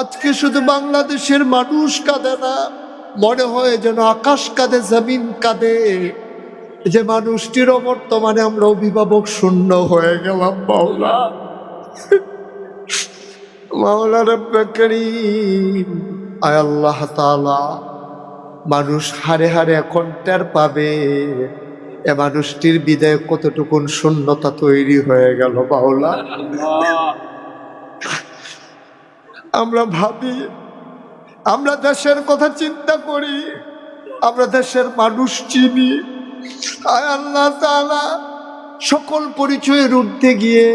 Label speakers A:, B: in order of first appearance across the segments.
A: আজকে শুধু বাংলাদেশের মানুষ কাঁদে না, মনে হয় যেন আকাশ কাঁদে, জমিন কাঁদে। যে মানুষটিরও বর্তমানে আমরা অভিভাবক শূন্য হয়ে গেলাম, মাওলা। আল্লাহ মানুষ হারে হারে এখন টের পাবে। এ মানুষটির বিদায় কতটুকুন শূন্যতা তৈরি হয়ে গেল বাউলা আমরা ভাবি আমরা দেশের কথা চিন্তা করি আমরা দেশের মানুষ চিনি। আয় আল্লাহ সকল পরিচয়ের ঊর্ধ্বে গিয়ে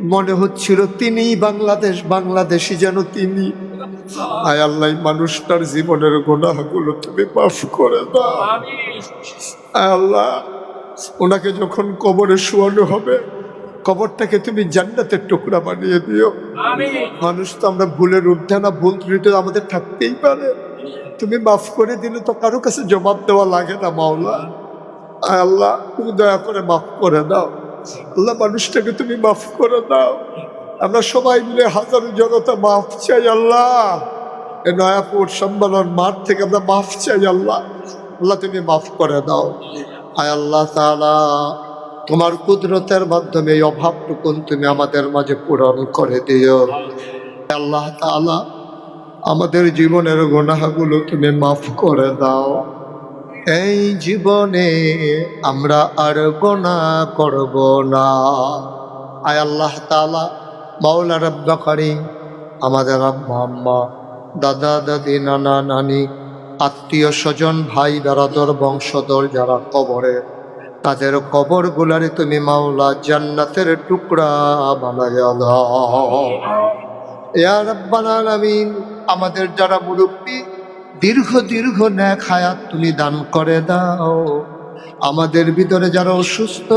A: মনে হচ্ছিল তিনিই বাংলাদেশ বাংলাদেশি যেন তিনি। আয় আল্লাহ মানুষটার জীবনের গুণাগুলো তুমি মাফ করে দাও। আয় আল্লাহ ওনাকে যখন কবরে শোয়ানো হবে কবরটাকে তুমি জান্নাতের টুকরা বানিয়ে দিও। মানুষ তো আমরা ভুলের ঊর্ধ্বে না ভুল ত্রুটি আমাদের থাকতেই পারে। তুমি মাফ করে দিলে তো কারও কাছে জবাব দেওয়া লাগে না মাওলা। আল্লাহ তুমি দয়া করে মাফ করে দাও। আল্লাহ মানুষটাকে তুমি মাফ করে দাও। আমরা সবাই মিলে হাজারো জনতা মাফ চাই আল্লাহ। এ নয়াপুর সম্মেলন মাঠ থেকে আমরা মাফ চাই আল্লাহ। আল্লাহ তুমি মাফ করে দাও। আয় আল্লাহ তাআলা। তোমার কুদরতের মাধ্যমে এই অভাবটুকুন তুমি আমাদের মাঝে পূরণ করে দিও। আল্লাহ তাআলা আমাদের জীবনের গুনাহগুলো তুমি মাফ করে দাও। এই জীবনে আমরা আর গোনা করব না। আয় আল্লাহ তাআলা মাওলা রব্বা করিম আমাদের আম্মা আম্মা, দাদা দাদি, নানা নানি, আত্মীয় স্বজন ভাই বেড়াদর বংশধর যারা কবরে তাদের কবর গুলারে তুমি মাওলা জান্নাতের টুকরা রাব্বাল আলামিন, আমাদের যারা মুরব্বী, দীর্ঘ দীর্ঘ ন্যাক হায়াত তুমি দান করে দাও। আমাদের ভিতরে যারা অসুস্থ,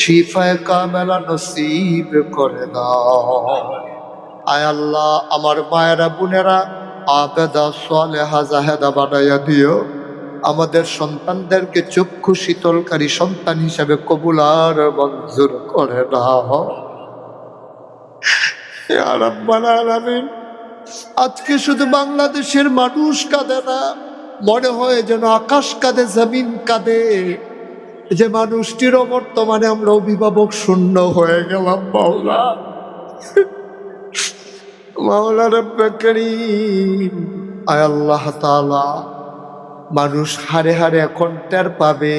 A: শিফায় কামেলা নসিব করে দাও। আয় আল্লাহ, আমার মায়েরা বোনেরা, আবেদা সালেহা জাহেদা বানাইয়া দিও। আমাদের সন্তানদেরকে চক্ষু শীতলকারী সন্তান হিসাবে কবুল আর মঞ্জুর করে দাও আজকে শুধু বাংলাদেশের মানুষ কাঁদে না, মনে হয় যেন আকাশ কাঁদে, জমিন কাঁদে। যে মানুষটিরও বর্তমানে আমরা অভিভাবক শূন্য হয়ে গেলাম, মাওলা। মাওলা রব্বে করিম। আয় আল্লাহ তাআলা মানুষ হারে হারে এখন টের পাবে।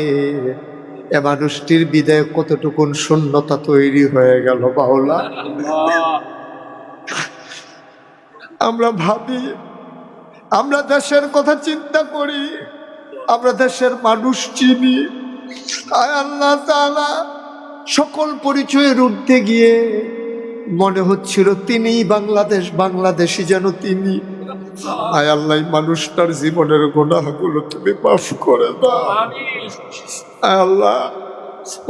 A: এ মানুষটির বিদায় কতটুকুন শূন্যতা তৈরি হয়ে গেল বাউলা। আমরা ভাবি, আমরা দেশের কথা চিন্তা করি, আমরা দেশের মানুষ চিনি। আল্লাহ সকল পরিচয়ের ঊর্ধ্বে গিয়ে মনে হচ্ছিল তিনিই বাংলাদেশ বাংলাদেশি যেন তিনি। আয় আল্লাহ মানুষটার জীবনের গুণাগুলো তুমি মাফ করে দাও। আয় আল্লাহ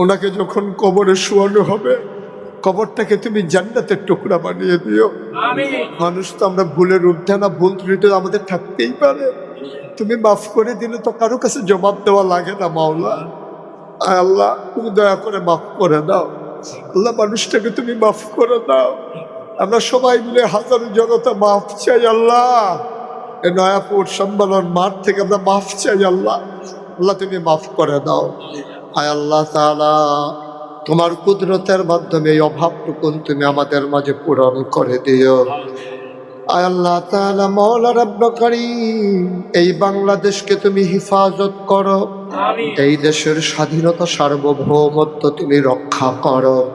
A: ওনাকে যখন কবরে শোয়ানো হবে কবরটাকে তুমি জান্নাতের টুকরা বানিয়ে দিও। মানুষ তো আমরা ভুলের ঊর্ধ্বে না ভুল ত্রুটি আমাদের থাকতেই পারে। তুমি মাফ করে দিলে তো কারও কাছে জবাব দেওয়া লাগে না মাওলা। আয় আল্লাহ তুমি দয়া করে মাফ করে দাও। আল্লাহ মানুষটাকে তুমি মাফ করে দাও। আমরা সবাই মিলে হাজারো জনতা মাফ চাই আল্লাহ। এ নয়াপুর সম্মেলন মাঠ থেকে আমরা মাফ চাই আল্লাহ। আল্লাহ তুমি মাফ করে দাও। আয় আল্লাহ তাআলা তোমার কুদরতের মাধ্যমে এই অভাবটুকুন তুমি আমাদের মাঝে পূরণ করে দিও। আয় আল্লাহ তাআলা মৌলা রব্ব এই বাংলাদেশকে তুমি হিফাজত করো। এই দেশের স্বাধীনতা সার্বভৌমত্ব তুমি রক্ষা করো।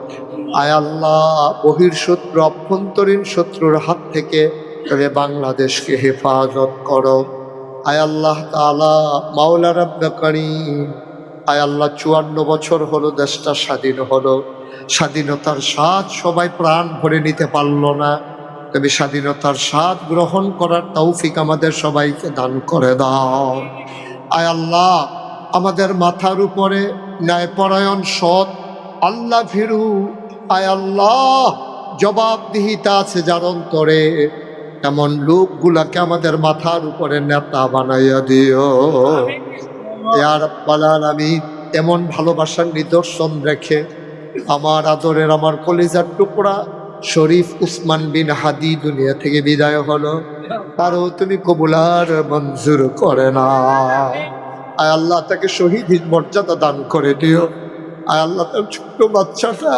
A: আয় আল্লাহ, বহির শত্রু, অভ্যন্তরীণ শত্রুর হাত থেকে তুমি বাংলাদেশকে হেফাজত করো। আয় আল্লাহ তাআলা, মাওলা আয় আল্লাহ চুয়ান্ন বছর হলো, দেশটা স্বাধীন হলো। স্বাধীনতার স্বাদ সবাই প্রাণ ভরে নিতে পারল না। তুমি স্বাধীনতার স্বাদ গ্রহণ করার তৌফিক আমাদের সবাইকে দান করে দাও। আয় আল্লাহ, আমাদের মাথার উপরে ন্যায়পরায়ণ সৎ, আল্লাহ ভীরু আয় আল্লাহ জবাবদিহিতা আছে যার অন্তরে এমন লোকগুলাকে আমাদের মাথার উপরে নেতা বানাইয়া দিও। ইয়ার পালাল আমি এমন ভালোবাসার নিদর্শন রেখে আমার আদরের আমার কলেজার টুকরা শরীফ উসমান বিন হাদি দুনিয়া থেকে বিদায় হলো। তারও তুমি কবুলার মঞ্জুর করে না। আয় আল্লাহ তাকে শহীদ মর্যাদা দান করে দিও। আয় আল্লাহ তার ছোট্ট বাচ্চাটা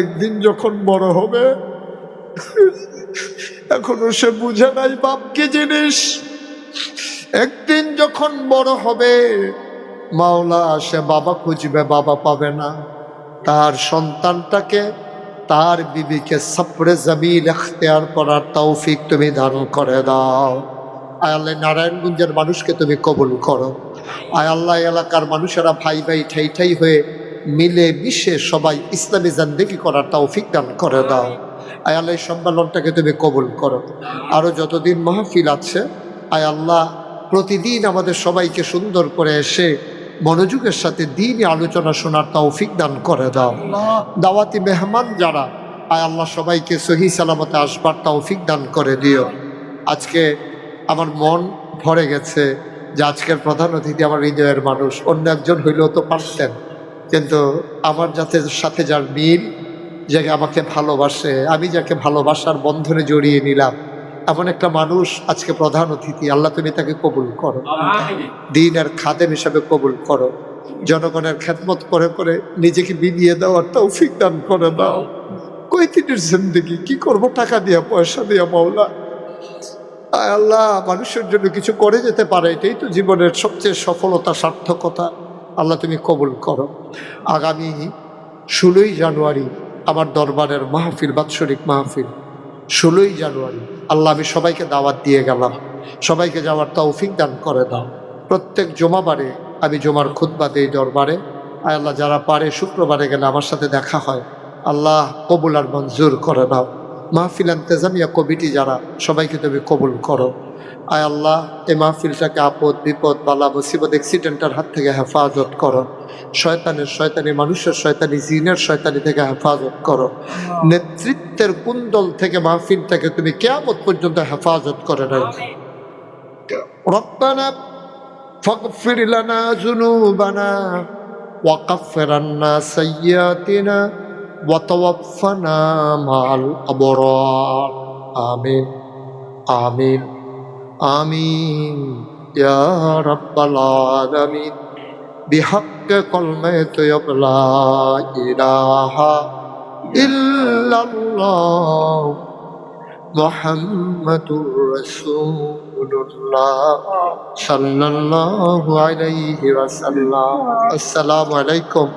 A: একদিন যখন বড় হবে, এখনও সে বুঝে নাই বাপ কি জিনিস। একদিন যখন বড় হবে, মাওলা সে বাবা খুঁজবে, বাবা পাবে না। তার সন্তানটাকে, তার বিবিকে সপরে জমিল এখতিয়ার করার তৌফিক তুমি ধারণ করে দাও। আয় আল্লাহ নারায়ণগঞ্জের মানুষকে তুমি কবুল করো। আয় আল্লাহ এলাকার মানুষেরা ভাই ভাই ঠাই ঠাই হয়ে মিলে মিশে সবাই ইসলামী জান্দেগি করার তৌফিক দান করে দাও। আয় আল্লাহ সম্মেলনটাকে তুমি কবুল করো। আরও যতদিন মাহফিল আছে, আয় আল্লাহ, প্রতিদিন আমাদের সবাইকে সুন্দর করে এসে মনোযোগের সাথে দিনই আলোচনা শোনার তৌফিক দান করে দাও। দাওয়াতি মেহমান যারা, আয় আল্লাহ, সবাইকে সহি সালামতে আসবার তৌফিক দান করে দিও। আজকে আমার মন ভরে গেছে যে আজকের প্রধান অতিথি আমার হৃদয়ের মানুষ, অন্য একজন হইলেও তো পারতেন। কিন্তু আমার যাতে সাথে যার মিল যে আমাকে ভালোবাসে আমি যাকে ভালোবাসার বন্ধনে জড়িয়ে নিলাম এমন একটা মানুষ আজকে প্রধান অতিথি। আল্লাহ তুমি তাকে কবুল করো। দিন আর খাদেম হিসাবে কবুল করো। জনগণের খেদমত করে করে নিজেকে বিলিয়ে দেওয়ার তৌফিক দান করে দাও। কই দিনের জিন্দগি? কি করব? টাকা দিয়া পয়সা দিয়া মাওলা। আল্লাহ মানুষের জন্য কিছু করে যেতে পারে। এটাই তো জীবনের সবচেয়ে সফলতা সার্থকতা। আল্লাহ তুমি কবুল করো। আগামী ষোলোই জানুয়ারি আমার দরবারের মাহফিল, বাৎসরিক মাহফিল। ষোলোই জানুয়ারি, আল্লাহ আমি সবাইকে দাওয়াত দিয়ে গেলাম। সবাইকে যাওয়ার তৌফিক দান করে দাও। প্রত্যেক জমাবারে আমি জমার খুদ্া দিই দরবারে। আয় আল্লাহ, যারা পারে, শুক্রবারে গেলে আমার সাথে দেখা হয়। আল্লাহ কবুল আর মঞ্জুর করে দাও মাহফিল আন্তেজামিয়া কমিটি যারা, সবাইকে তুমি কবুল করো। আয় আল্লাহ এই মাহফিলটাকে আপদ বিপদ বালা মুসিবত অ্যাক্সিডেন্টের হাত থেকে হেফাজত করো শয়তানের শয়তানি মানুষের শয়তানি জিনের শয়তানি থেকে হেফাজত করো নেতৃত্বের কুন্দল থেকে মাহফিলটাকে তুমি কেয়ামত পর্যন্ত হেফাজত করে রাখো ربنا فاغفر لنا ذنوبنا وكفر عنا سيئاتنا وتوفنا مع الأبرار آمين آمين آمين يا رب العالمين بحق كلمة لا إله إلا الله محمد رسول الله صلى الله عليه وسلم السلام عليكم